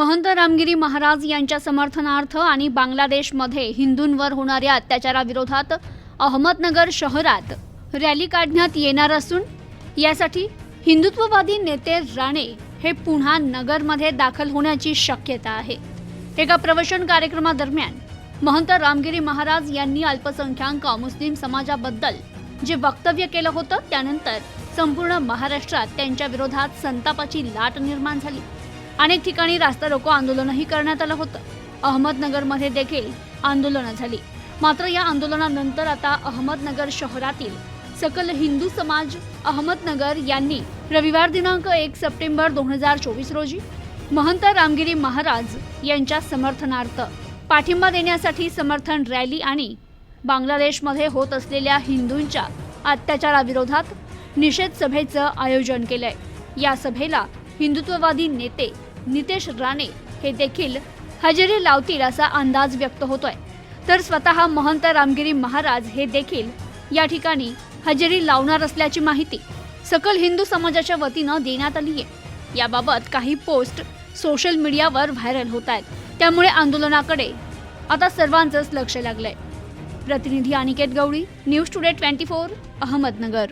महंत रामगिरी महाराज यांच्या समर्थनार्थ आणि बांगलादेशमध्ये हिंदूंवर होणाऱ्या अत्याचाराविरोधात अहमदनगर शहरात रॅली काढण्यात येणार असून यासाठी हिंदुत्ववादी नेते राणे हे पुन्हा नगरमध्ये दाखल होण्याची शक्यता आहे. एका प्रवचन कार्यक्रमादरम्यान महंत रामगिरी महाराज यांनी अल्पसंख्याक मुस्लिम समाजाबद्दल जे वक्तव्य केलं होतं त्यानंतर संपूर्ण महाराष्ट्रात त्यांच्या विरोधात संतापाची लाट निर्माण झाली. अनेक ठिकाणी रास्ता रोको आंदोलनही करण्यात आलं होतं. अहमदनगरमध्ये देखील आंदोलनं झाली. मात्र या आंदोलनानंतर आता अहमदनगर शहरातील सकल हिंदू समाज अहमदनगर यांनी रविवार दिनांक एक सप्टेंबर दोन हजार चोवीस रोजी महंत रामगिरी महाराज यांच्या समर्थनार्थ पाठिंबा देण्यासाठी समर्थन रॅली आणि बांगलादेशमध्ये होत असलेल्या हिंदूंच्या अत्याचाराविरोधात निषेध सभेचं आयोजन केलंय. या सभेला हिंदुत्ववादी नेते नितेश राणे हे देखील हजेरी लावतील असा अंदाज व्यक्त होतोय. तर स्वतः महंत रामगिरी महाराज हे देखील या ठिकाणी हजेरी लावणार असल्याची माहिती सकल हिंदू समाजाच्या वतीनं देण्यात आली आहे. याबाबत काही पोस्ट सोशल मीडियावर व्हायरल होत आहेत. त्यामुळे आंदोलनाकडे आता सर्वांचंच लक्ष लागलंय. प्रतिनिधी Aniket Gawali news today twenty four Ahmednagar.